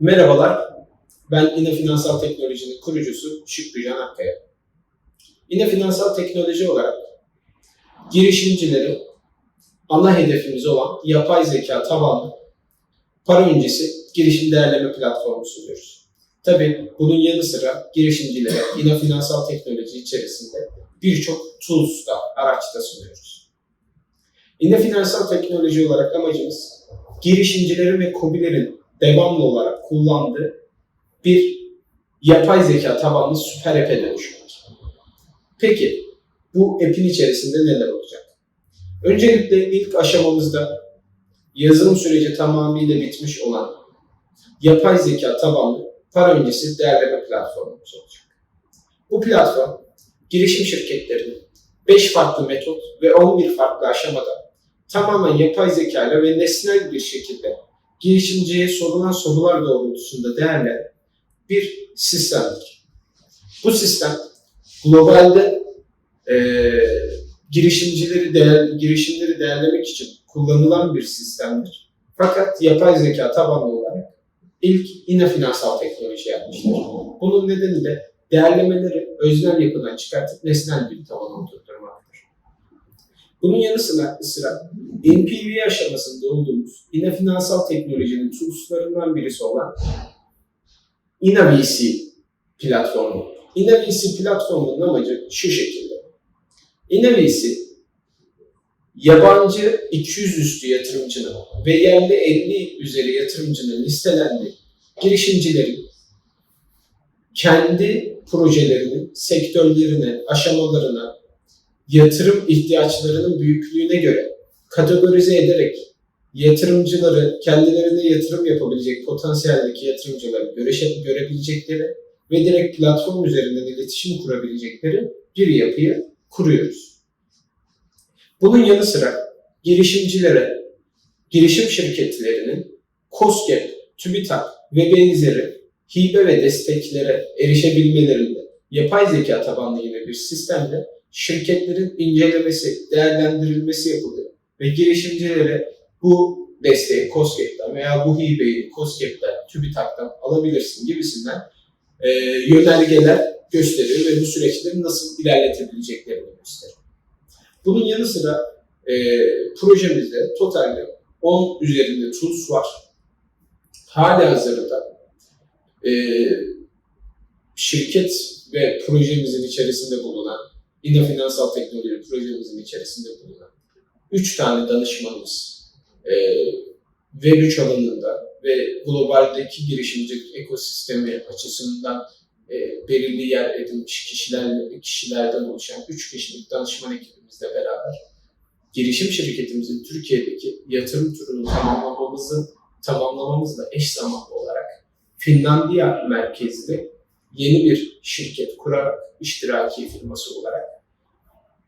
Merhabalar, ben İNE Finansal Teknoloji'nin kurucusu Şükrü Can Akkaya. İNE Finansal Teknoloji olarak girişimcileri ana hedefimiz olan yapay zeka tabanlı para öncesi girişim değerleme platformu sunuyoruz. Tabii bunun yanı sıra girişimcilere İNE Finansal Teknoloji içerisinde birçok tools da araçta sunuyoruz. İNE Finansal Teknoloji olarak amacımız girişimcilerin ve KOBİ'lerin devamlı olarak kullandığı bir yapay zeka tabanlı süper app'e dönüşmek. Peki bu app'in içerisinde neler olacak? Öncelikle ilk aşamamızda yazılım süreci tamamıyla bitmiş olan yapay zeka tabanlı para öncesi değerleme platformumuz olacak. Bu platform girişim şirketlerinin 5 farklı metot ve 11 farklı aşamada tamamen yapay zeka ile ve nesnel bir şekilde girişimciye sorulan sorular doğrultusunda değerlenen bir sistemdir. Bu sistem globalde eee, girişimcileri değer, girişimleri değerlemek için kullanılan bir sistemdir. Fakat yapay zeka tabanlı olarak ilk yine finansal teknoloji yapmıştır. Bunun nedeni de değerlemeleri öznel yapıdan çıkartıp nesnel bir tabana oturtturmaktır. Bunun yanı sıra, sıra NPV aşamasında olduğumuz yine finansal teknolojinin toolslarından birisi olan InnoVC platformu. InnoVC platformunun amacı şu şekilde. InnoVC yabancı 200 üstü yatırımcının ve yerli 50 üzeri yatırımcının listelendiği girişimcilerin kendi projelerinin sektörlerine, aşamalarına, yatırım ihtiyaçlarının büyüklüğüne göre kategorize ederek yatırımcıları, kendilerine yatırım yapabilecek potansiyeldeki yatırımcıları göreşe- görebilecekleri ve direkt platform üzerinden iletişim kurabilecekleri bir yapıyı kuruyoruz. Bunun yanı sıra girişimcilere, girişim şirketlerinin COSGAP, TÜBİTAK ve benzeri hibe ve desteklere erişebilmelerinde yapay zeka tabanlı yine bir sistemle şirketlerin incelemesi, değerlendirilmesi yapılıyor. Ve girişimcilere bu desteği COSGAP'ten veya bu hibeyi COSGAP'ten, TÜBİTAK'tan alabilirsin gibisinden e, yönergeler gösteriyor ve bu süreçleri nasıl ilerletebileceklerini gösteriyor. Bunun yanı sıra e, projemizde totalde 10 üzerinde tools var. Hali hazırda e, şirket ve projemizin içerisinde bulunan, yine finansal teknoloji projemizin içerisinde bulunan 3 tane danışmanımız e, Web3 alanında ve globaldeki girişimcilik ekosistemi açısından e, belirli yer edinmiş kişiler, kişilerden oluşan 3 kişilik danışman ekibimizle beraber girişim şirketimizin Türkiye'deki yatırım turunu tamamlamamızın tamamlamamızla eş zamanlı olarak Finlandiya merkezli yeni bir şirket kurarak iştiraki firması olarak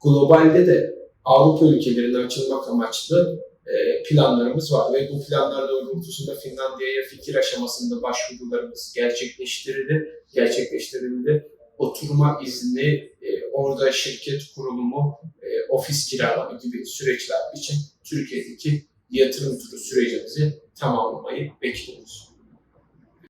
globalde de Avrupa ülkelerine açılmak amaçlı e, planlarımız var ve bu planlar doğrultusunda Finlandiya'ya fikir aşamasında başvurularımız gerçekleştirildi. Gerçekleştirildi. Oturma izni, e, orada şirket kurulumu, e, ofis kiralama gibi süreçler için Türkiye'deki yatırım turu sürecimizi tamamlamayı bekliyoruz.